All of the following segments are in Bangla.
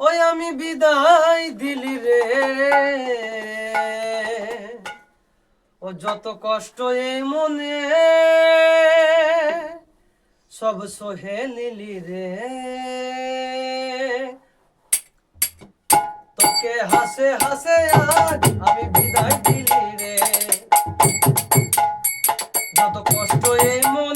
ওই আমি বিদায় দিলি রে। ও যত কষ্ট এই মনে সব সহে নিলি রে। তোকে হাসে হাসে আজ আমি বিদায় দিলি রে। যত কষ্ট এই মনে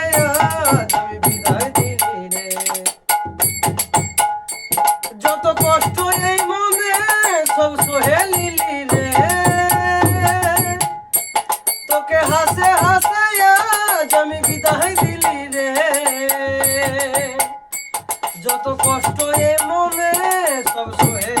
রে। যত কষ্ট এ মনে সব সহে।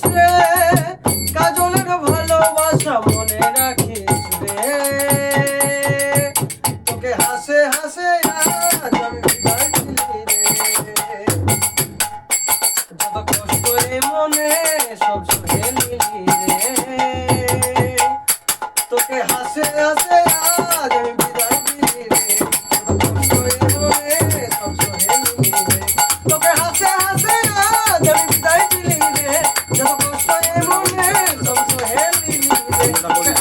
মনে সব সুখে মিলি রে তোকে হাসে হাসে আজ আমি বিদায় দিলি। রে তোকে হাসে হাসে আজ আমি বিদায় দিলি। রে যত কষ্ট মনে সব সুখে মিলি রে